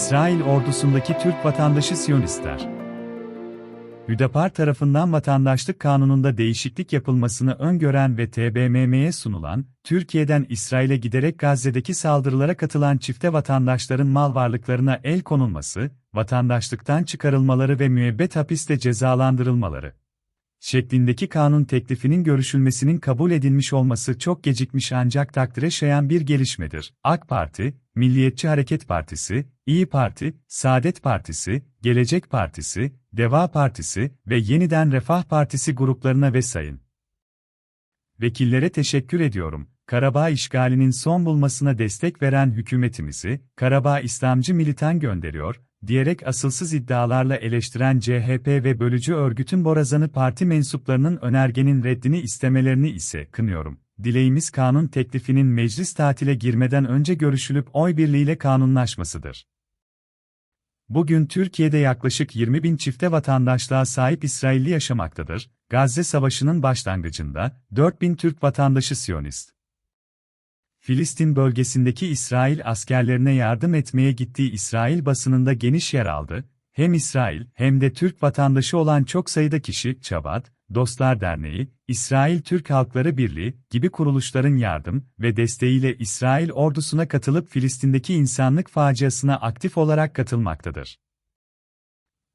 İsrail ordusundaki Türk vatandaşı Siyonistler. Hüdapar tarafından vatandaşlık kanununda değişiklik yapılmasını öngören ve TBMM'ye sunulan, Türkiye'den İsrail'e giderek Gazze'deki saldırılara katılan çifte vatandaşların mal varlıklarına el konulması, vatandaşlıktan çıkarılmaları ve müebbet hapiste cezalandırılmaları şeklindeki kanun teklifinin görüşülmesinin kabul edilmiş olması çok gecikmiş ancak takdire şayan bir gelişmedir. AK Parti, Milliyetçi Hareket Partisi, İyi Parti, Saadet Partisi, Gelecek Partisi, Deva Partisi ve Yeniden Refah Partisi gruplarına ve sayın vekillere teşekkür ediyorum. Karabağ işgalinin son bulmasına destek veren hükümetimizi, Karabağ İslamcı militan gönderiyor, diyerek asılsız iddialarla eleştiren CHP ve bölücü örgütün borazanı parti mensuplarının önergenin reddini istemelerini ise kınıyorum. Dileğimiz kanun teklifinin meclis tatile girmeden önce görüşülüp oy birliğiyle kanunlaşmasıdır. Bugün Türkiye'de yaklaşık 20 bin çifte vatandaşlığa sahip İsrailli yaşamaktadır. Gazze Savaşı'nın başlangıcında 4 bin Türk vatandaşı Siyonist. Filistin bölgesindeki İsrail askerlerine yardım etmeye gittiği İsrail basınında geniş yer aldı. Hem İsrail hem de Türk vatandaşı olan çok sayıda kişi, Çabat, Dostlar Derneği, İsrail Türk Halkları Birliği gibi kuruluşların yardım ve desteğiyle İsrail ordusuna katılıp Filistin'deki insanlık faciasına aktif olarak katılmaktadır.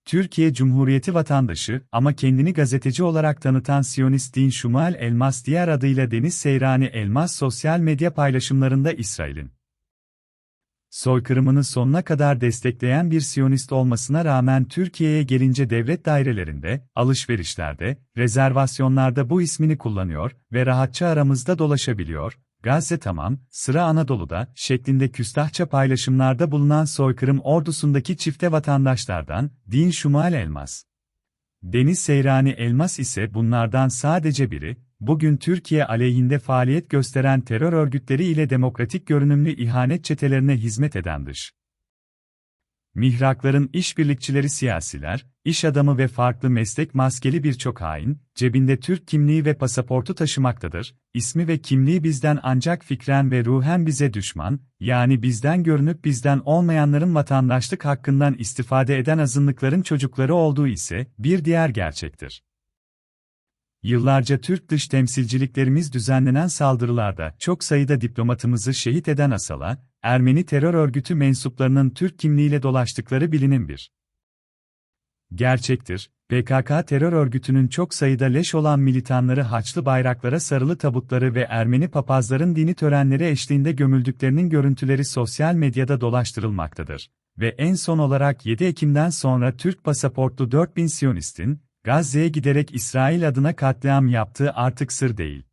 Türkiye Cumhuriyeti vatandaşı ama kendini gazeteci olarak tanıtan Siyonist Din Şumal Elmas diğer adıyla Deniz Seyrani Elmas sosyal medya paylaşımlarında İsrail'in soykırımını sonuna kadar destekleyen bir Siyonist olmasına rağmen Türkiye'ye gelince devlet dairelerinde, alışverişlerde, rezervasyonlarda bu ismini kullanıyor ve rahatça aramızda dolaşabiliyor, Gazze tamam, sıra Anadolu'da şeklinde küstahça paylaşımlarda bulunan soykırım ordusundaki çifte vatandaşlardan, Din Şumal Elmas. Deniz Seyrani Elmas ise bunlardan sadece biri, bugün Türkiye aleyhinde faaliyet gösteren terör örgütleri ile demokratik görünümlü ihanet çetelerine hizmet eden dış. Mihrakların işbirlikçileri siyasiler, iş adamı ve farklı meslek maskeli birçok hain, cebinde Türk kimliği ve pasaportu taşımaktadır, ismi ve kimliği bizden ancak fikren ve ruhen bize düşman, yani bizden görünüp bizden olmayanların vatandaşlık hakkından istifade eden azınlıkların çocukları olduğu ise bir diğer gerçektir. Yıllarca Türk dış temsilciliklerimiz düzenlenen saldırılarda çok sayıda diplomatımızı şehit eden Asala, Ermeni terör örgütü mensuplarının Türk kimliğiyle dolaştıkları bilinen bir gerçektir. PKK terör örgütünün çok sayıda leş olan militanları haçlı bayraklara sarılı tabutları ve Ermeni papazların dini törenleri eşliğinde gömüldüklerinin görüntüleri sosyal medyada dolaştırılmaktadır. Ve en son olarak 7 Ekim'den sonra Türk pasaportlu 4000 Siyonistin, Gazze'ye giderek İsrail adına katliam yaptığı artık sır değil.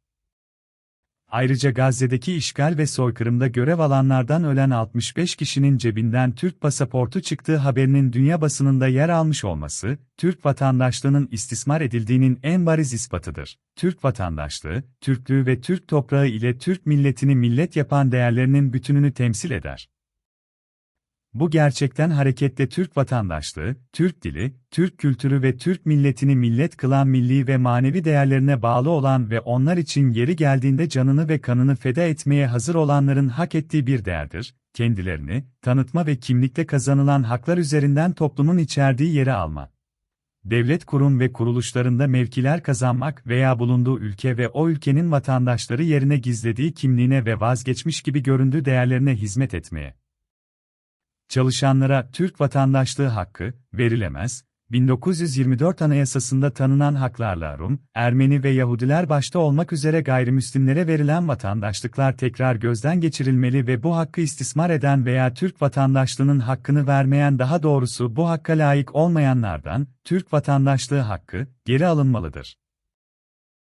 Ayrıca Gazze'deki işgal ve soykırımda görev alanlardan ölen 65 kişinin cebinden Türk pasaportu çıktığı haberinin dünya basınında yer almış olması, Türk vatandaşlığının istismar edildiğinin en bariz ispatıdır. Türk vatandaşlığı, Türklüğü ve Türk toprağı ile Türk milletini millet yapan değerlerinin bütününü temsil eder. Bu gerçekten hareketle Türk vatandaşlığı, Türk dili, Türk kültürü ve Türk milletini millet kılan milli ve manevi değerlerine bağlı olan ve onlar için yeri geldiğinde canını ve kanını feda etmeye hazır olanların hak ettiği bir değerdir. Kendilerini, tanıtma ve kimlikte kazanılan haklar üzerinden toplumun içerdiği yere alma. Devlet kurum ve kuruluşlarında mevkiler kazanmak veya bulunduğu ülke ve o ülkenin vatandaşları yerine gizlediği kimliğine ve vazgeçmiş gibi göründüğü değerlerine hizmet etmeye çalışanlara Türk vatandaşlığı hakkı verilemez. 1924 Anayasasında tanınan haklarla Rum, Ermeni ve Yahudiler başta olmak üzere gayrimüslimlere verilen vatandaşlıklar tekrar gözden geçirilmeli ve bu hakkı istismar eden veya Türk vatandaşlığının hakkını vermeyen daha doğrusu bu hakka layık olmayanlardan Türk vatandaşlığı hakkı geri alınmalıdır.